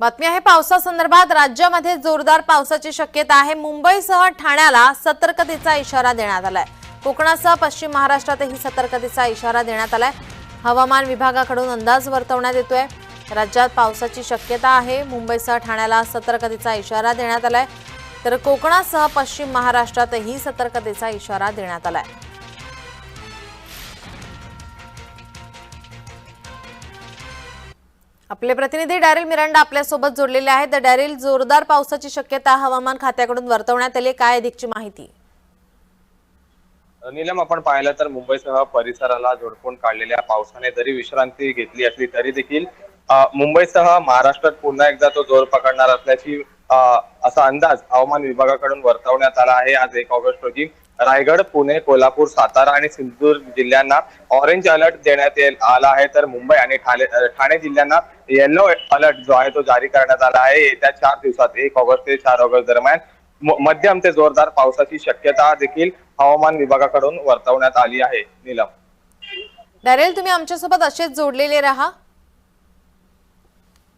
बातमी आहे पावसासंदर्भात राज्यामध्ये जोरदार पावसाची शक्यता आहे. मुंबईसह ठाण्याला सतर्कतेचा इशारा देण्यात आलाय. कोकणासह पश्चिम महाराष्ट्रातही सतर्कतेचा इशारा देण्यात आलाय. हवामान विभागाकडून अंदाज वर्तवण्यात येतोय. राज्यात पावसाची शक्यता आहे. मुंबईसह ठाण्याला सतर्कतेचा इशारा देण्यात आलाय. तर कोकणासह पश्चिम महाराष्ट्रातही सतर्कतेचा इशारा देण्यात आलाय. आपले प्रतिनिधी डॅरिल मिरांडा आपल्यासोबत जोडलेले आहेत. डॅरिल जोरदार पावसाची शक्यता हवामान खात्याकडून वर्तवण्यात आली काय अधिकची माहिती? नीलम आपण पाहिलं तर मुंबईसह परिसराला झोडपून काढलेल्या पावसाने जरी विश्रांती घेतली असली तरी देखील मुंबईसह महाराष्ट्रात पुन्हा एकदा तो जोर पकडणार असल्याची असा अंदाज हवामान विभागाकडून वर्तवण्यात आला आहे. आज एक ऑगस्ट रोजी रायगड पुणे कोल्हापूर सातारा आणि सिंधुदुर्ग जिल्ह्यांना ऑरेंज अलर्ट देण्यात आला आहे. तर मुंबई आणि ठाणे जिल्ह्यांना येलो अलर्ट जो आहे तो जारी करण्यात आला आहे. येत्या चार दिवसात एक ऑगस्ट ते चार ऑगस्ट दरम्यान मध्यम ते जोरदार पावसाची शक्यता देखील हवामान विभागाकडून वर्तवण्यात आली आहे. नीलम. डॅरिल तुम्ही आमच्यासोबत असेच जोडलेले राहा.